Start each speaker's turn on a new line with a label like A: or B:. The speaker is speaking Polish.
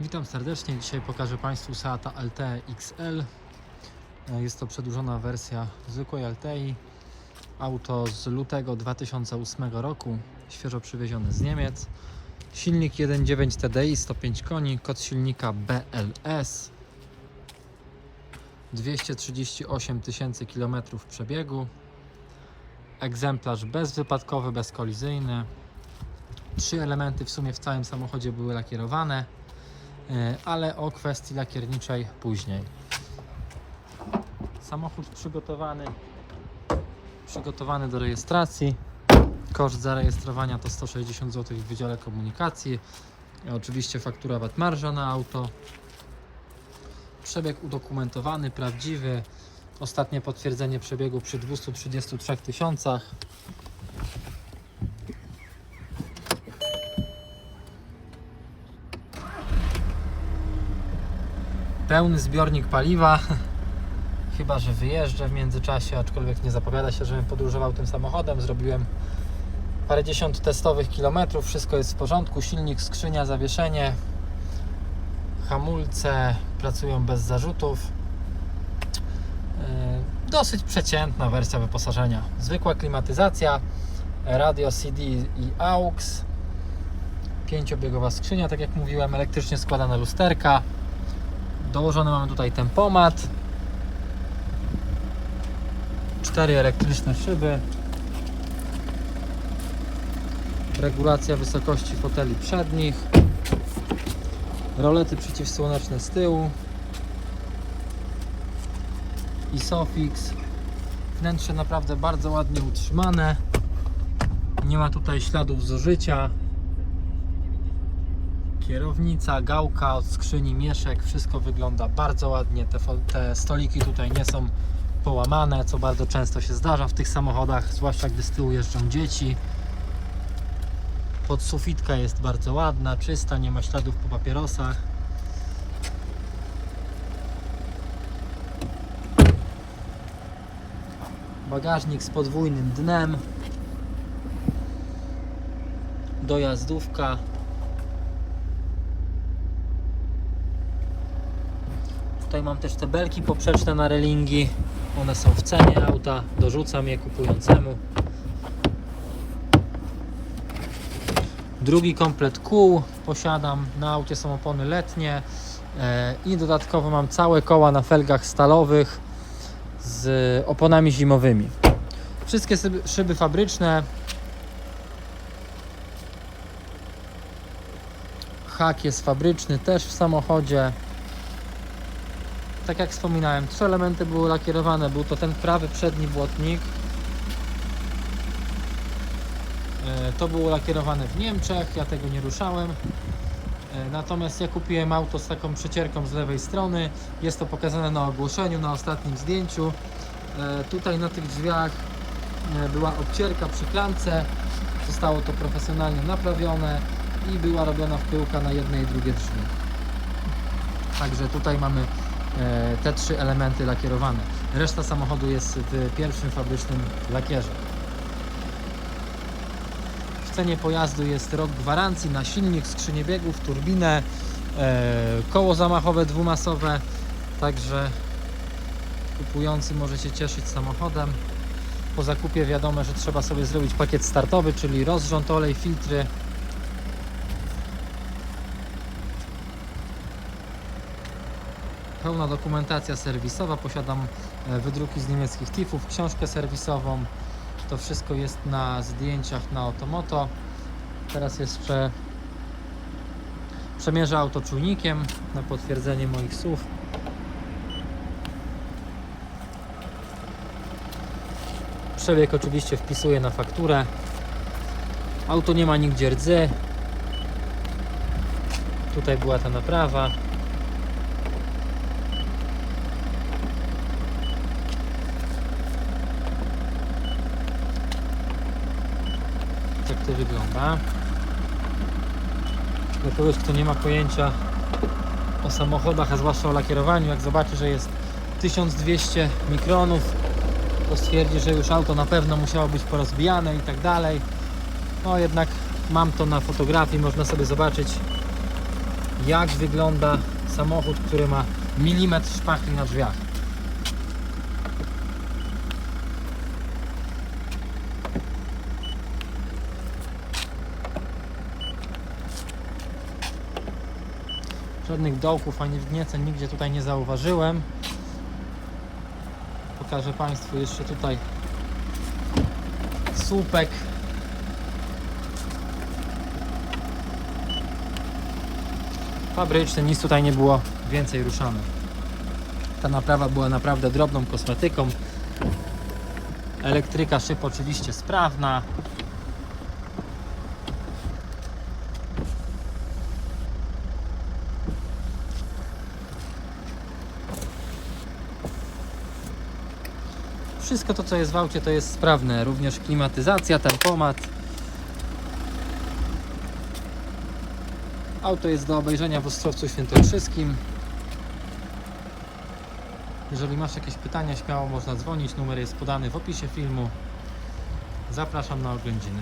A: Witam serdecznie. Dzisiaj pokażę Państwu Seata Altea XL. E, Jest to przedłużona wersja zwykłej Altei. Auto z lutego 2008 roku, świeżo przywiezione z Niemiec. Silnik 1.9 TDI, 105 koni, kod silnika BLS. 238 tysięcy kilometrów przebiegu. Egzemplarz bezwypadkowy, bezkolizyjny. Trzy elementy w sumie w całym samochodzie były lakierowane. E, ale o kwestii lakierniczej później. Samochód przygotowany, przygotowany do rejestracji. Koszt zarejestrowania to 160 zł w Wydziale Komunikacji. E, Oczywiście faktura VAT marża na auto. Przebieg udokumentowany, prawdziwy. Ostatnie potwierdzenie przebiegu przy 233 tysiącach. Pełny zbiornik paliwa. Chyba, że wyjeżdżę w międzyczasie, aczkolwiek nie zapowiada się, żebym podróżował tym samochodem. Zrobiłem parędziesiąt testowych kilometrów, wszystko jest w porządku. Silnik, skrzynia, zawieszenie, hamulce pracują bez zarzutów. Yy, Dosyć przeciętna wersja wyposażenia. Zwykła klimatyzacja, radio CD i AUX, pięciobiegowa skrzynia, tak jak mówiłem, elektrycznie składane lusterka. Dołożony mamy tutaj tempomat. Cztery elektryczne szyby. Regulacja wysokości foteli przednich. Rolety przeciwsłoneczne z tyłu. Isofix. Wnętrze naprawdę bardzo ładnie utrzymane. Nie ma tutaj śladów zużycia kierownica, gałka od skrzyni, mieszek, wszystko wygląda bardzo ładnie. Te, te stoliki tutaj nie są połamane, co bardzo często się zdarza w tych samochodach, zwłaszcza gdy z tyłu jeżdżą dzieci. Podsufitka jest bardzo ładna, czysta, nie ma śladów po papierosach. Bagażnik z podwójnym dnem. Dojazdówka Tutaj mam też te belki poprzeczne na relingi. One są w cenie auta. Dorzucam je kupującemu. Drugi komplet kół posiadam. Na aucie są opony letnie. E, I dodatkowo mam całe koła na felgach stalowych z oponami zimowymi. Wszystkie szyby, szyby fabryczne. Hak jest fabryczny też w samochodzie tak jak wspominałem, trzy elementy były lakierowane. Był to ten prawy przedni błotnik. E, To było lakierowane w Niemczech, ja tego nie ruszałem. E, Natomiast ja kupiłem auto z taką przecierką z lewej strony. Jest to pokazane na ogłoszeniu, na ostatnim zdjęciu. E, Tutaj na tych drzwiach była obcierka przy klamce. Zostało to profesjonalnie naprawione i była robiona wpyłka na jedne i drugie drzwi. Także tutaj mamy te trzy elementy lakierowane. Reszta samochodu jest w pierwszym fabrycznym lakierze. W cenie pojazdu jest rok gwarancji na silnik, skrzynię biegów, turbinę, e, koło zamachowe dwumasowe. Także kupujący może się cieszyć samochodem. Po zakupie wiadomo, że trzeba sobie zrobić pakiet startowy, czyli rozrząd, olej, filtry, pełna dokumentacja serwisowa, posiadam e, wydruki z niemieckich TIF-ów, książkę serwisową. To wszystko jest na zdjęciach na Otomoto. Teraz jeszcze przemierzę auto czujnikiem na potwierdzenie moich słów. Przebieg oczywiście wpisuję na fakturę. Auto nie ma nigdzie rdzy. Tutaj była ta naprawa. Tak to wygląda. Dla kogoś, kto nie ma pojęcia o samochodach, a zwłaszcza o lakierowaniu, jak zobaczy, że jest 1200 mikronów, to stwierdzi, że już auto na pewno musiało być porozbijane i tak dalej. No jednak mam to na fotografii, można sobie zobaczyć jak wygląda samochód, który ma milimetr szpachli na drzwiach. Żadnych dołków ani wgnieceń nigdzie tutaj nie zauważyłem. Pokażę Państwu jeszcze tutaj słupek. Fabryczny, nic tutaj nie było więcej ruszane. Ta naprawa była naprawdę drobną kosmetyką. Elektryka szyb oczywiście sprawna. Wszystko to, co jest w aucie, to jest sprawne. Również klimatyzacja, tempomat. Auto jest do obejrzenia w Ostrowcu Świętokrzyskim. Jeżeli masz jakieś pytania, śmiało można dzwonić. Numer jest podany w opisie filmu. Zapraszam na oględziny.